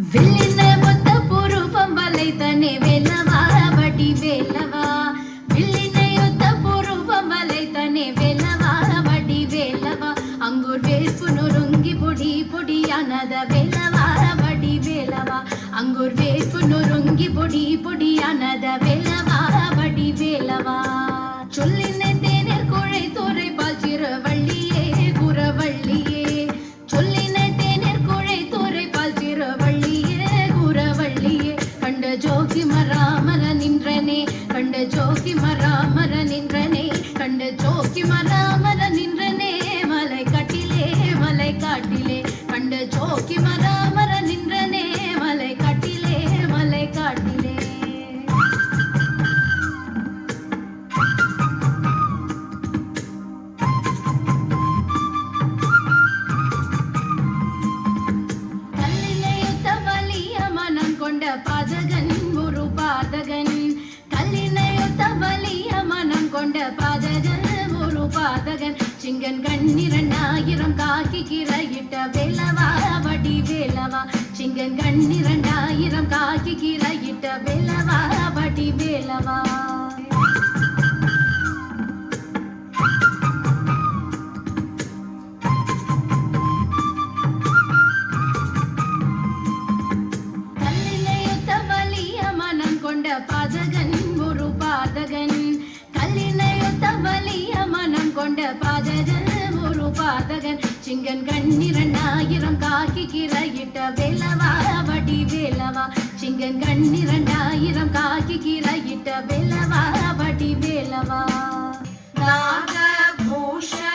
வில்லின மொத்த பூர்வம் வலைத்தனே வேலவா வடி வேலவா வில்லினை ஒத்த பூர்வம் வலைத்தனே வேலவா வடி வேலவா அங்கூர் வேர்ப்பு நொறுங்கி பொடி பொடியானத வேலவா வடி வேலவா அங்கூர் வேர்ப்பு நொறுங்கி பொடி பொடியானத வேலவா வடி பாதகன் ஒரு பாதகன். கல்லினையொத்த வலிய மனம் கொண்ட பாதகன் ஒரு பாதகன். சிங்கன் கண்ணிரண்டாயிரம் காக்கி கிரையிட்ட வேலவா வடி வேலவா சிங்கன் கண்ணிரண்டாயிரம் காக்கி கிரையிட்ட வேலவா வடி வேலவா கொண்ட பாதகன் ஒரு பாதகன். சிங்கன் கண்ணிரண்டாயிரம் காக்கி கிரையிட்ட வேலவா வடி வேலவா. சிங்கன் கண்ணிரண்டாயிரம் காக்கி கிரையிட்ட வேலவா வடி வேலவா. நாகபூஷண